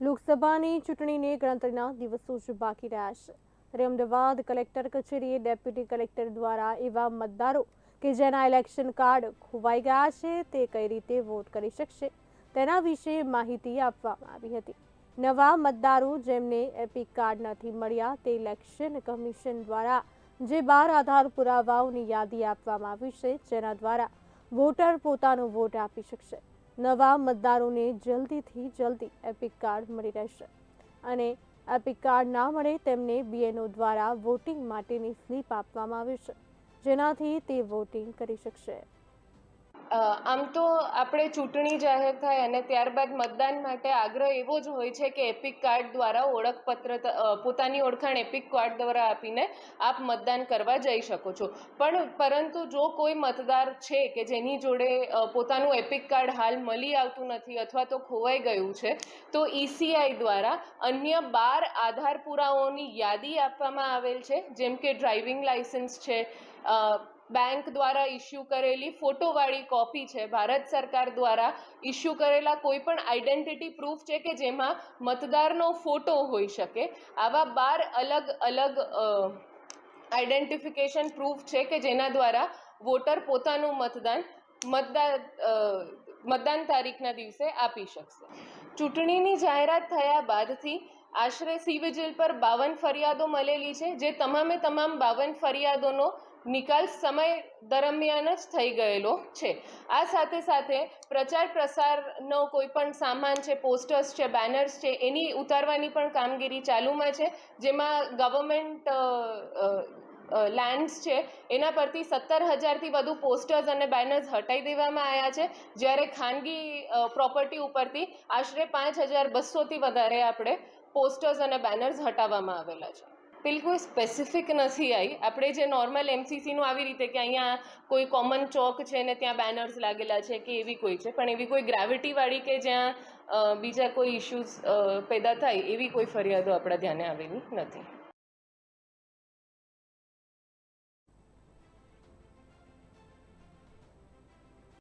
લોકસભાની ચૂંટણીને ગણતરીના દિવસો જ બાકી રહ્યા છે. ત્યારે અમદાવાદ કલેક્ટર કચેરીએ ડેપ્યુટી કલેક્ટર દ્વારા એવા મતદારો કે જેના ઇલેક્શન કાર્ડ ખોવાઈ ગયા છે, તે કઈ રીતે વોટ કરી શકશે, તેના વિશે માહિતી આપવામાં આવી હતી. નવા મતદારો જેમને એપિક કાર્ડ નથી મળ્યા, તે ઇલેક્શન કમિશન દ્વારા જે બાર આધાર પુરાવાઓની યાદી આપવામાં આવી છે, જેના દ્વારા વોટર પોતાનો વોટ આપી શકશે. નવા મતદારોને જલ્દીથી જલ્દી એપિક કાર્ડ મળી રહેશે. અને એપિક કાર્ડ ના મળે તેમને બીએનઓ દ્વારા વોટિંગ માટેની સ્લીપ આપવામાં આવી છે. જેનાથી તે વોટિંગ કરી શકશે. આમ તો આપણે ચૂંટણી જાહેર થાય અને ત્યારબાદ મતદાન માટે આગ્રહ એવો જ હોય છે કે એપિક કાર્ડ દ્વારા ઓળખપત્ર પોતાની ઓળખાણ એપિક કાર્ડ દ્વારા આપીને આપ મતદાન કરવા જઈ શકો છો. પણ પરંતુ જો કોઈ મતદાર છે કે જેની જોડે પોતાનું એપિક કાર્ડ હાલ મળી આવતું નથી અથવા તો ખોવાઈ ગયું છે, તો ઈસીઆઈ દ્વારા અન્ય બાર આધાર પુરાવાઓની યાદી આપવામાં આવેલ છે, જેમ કે ડ્રાઇવિંગ લાઇસન્સ છે બેંક દ્વારા ઇસ્યુ કરેલી ફોટોવાળી કોપી છે. ભારત સરકાર દ્વારા ઇસ્યુ કરેલા કોઈ પણ આઈડેન્ટિટી પ્રૂફ છે કે જેમાં મતદારનો ફોટો હોઈ શકે. આવા બાર અલગ અલગ આઈડેન્ટિફિકેશન પ્રૂફ છે કે જેના દ્વારા વોટર પોતાનું મતદાન મતદાન મતદાન તારીખના દિવસે આપી શકશે. ચૂંટણીની જાહેરાત થયા બાદથી આશરે સી વિજિલ પર બાવન ફરિયાદો મળેલી છે, જે તમામે તમામ બાવન ફરિયાદોનો નિકાલ સમય દરમિયાન જ થઈ ગયેલો છે. આ સાથે સાથે પ્રચાર પ્રસારનો કોઈ પણ સામાન છે પોસ્ટર્સ છે બેનર્સ છે, એની ઉતારવાની પણ કામગીરી ચાલુમાં છે, જેમાં ગવર્મેન્ટ લેન્ડ્સ છે, એના પરથી સત્તર હજારથી વધુ પોસ્ટર્સ અને બેનર્સ હટાવી દેવામાં આવ્યા છે. જ્યારે ખાનગી પ્રોપર્ટી ઉપરથી આશરે પાંચ હજાર બસોથી વધારે આપણે પોસ્ટર્સ અને બેનર્સ હટાવવામાં આવેલા છે. બિલકુલ સ્પેસિફિક નથી આવી આપણે જે નોર્મલ એમસીસીનું આવી રીતે કે અહીંયા કોઈ કોમન ચોક છે ને ત્યાં બેનર્સ લાગેલા છે કે એવી કોઈ છે, પણ એવી કોઈ ગ્રેવિટીવાળી કે જ્યાં બીજા કોઈ ઇશ્યુઝ પેદા થાય એવી કોઈ ફરિયાદો આપણા ધ્યાને આવેલી નથી.